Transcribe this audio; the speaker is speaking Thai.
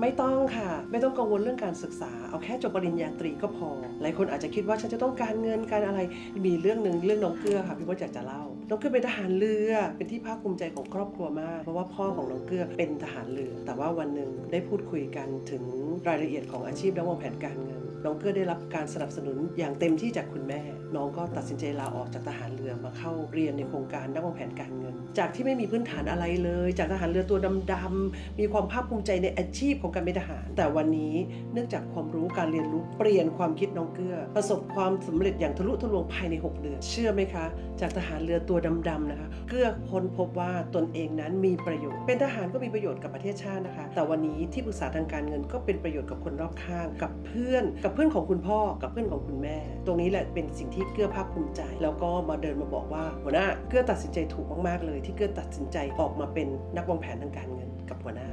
ไม่ต้องค่ะ ไม่ต้องกังวลเรื่องการศึกษา เอาแค่จบปริญญาตรีก็พอ หลายคนอาจจะคิดว่าฉันจะต้องการเงินการอะไร มีเรื่องหนึ่งเรื่องน้องเกลือค่ะพี่มดอยากจะเล่า น้องเกลือเป็นทหารเรือ เป็นที่ภาคภูมิใจของครอบครัวมาก เพราะว่าพ่อของน้องเกลือเป็นทหารเรือ แต่ว่าวันหนึ่งได้พูดคุยกันถึงรายละเอียดของอาชีพและวางแผนการเงิน น้องเกลือได้รับการสนับสนุนอย่างเต็มที่จากคุณแม่ น้องก็ตัดสินใจลาออกจากทหารเรือมาเข้าเรียนในโครงการนักวางแผนการเงิน จากที่ไม่มีพื้นฐานอะไรเลย จากทหารเรือตัวดำๆมีความภาคภูมิใจในอาชีพของการเป็นทหาร แต่วันนี้เนื่องจากความรู้การเรียนรู้เปลี่ยนความคิดน้องเกลือประสบความสำเร็จอย่างทะลุทะลวงภายใน 6 เดือน เชื่อไหมคะ จากทหารเรือตัวดำๆนะคะ เกลือค้นพบว่าตนเองนั้นมีประโยชน์ เป็นทหารก็มีประโยชน์กับประเทศชาตินะคะ แต่วันนี้ที่ปรึกษาทางการเงินก็เป็นประโยชน์กับคนรอบข้าง กับเพื่อนกับเพื่อนของคุณพ่อกับเพื่อนของคุณแม่ ตรงนี้แหละเป็นสิ่งที่เกื้อภาคภูมิใจ แล้วก็มาเดินมาบอกว่าหัวหน้าเกื้อตัดสินใจถูกมากๆเลย ที่เกื้อตัดสินใจออกมาเป็นนักวางแผนทางการเงินกับหัวหน้า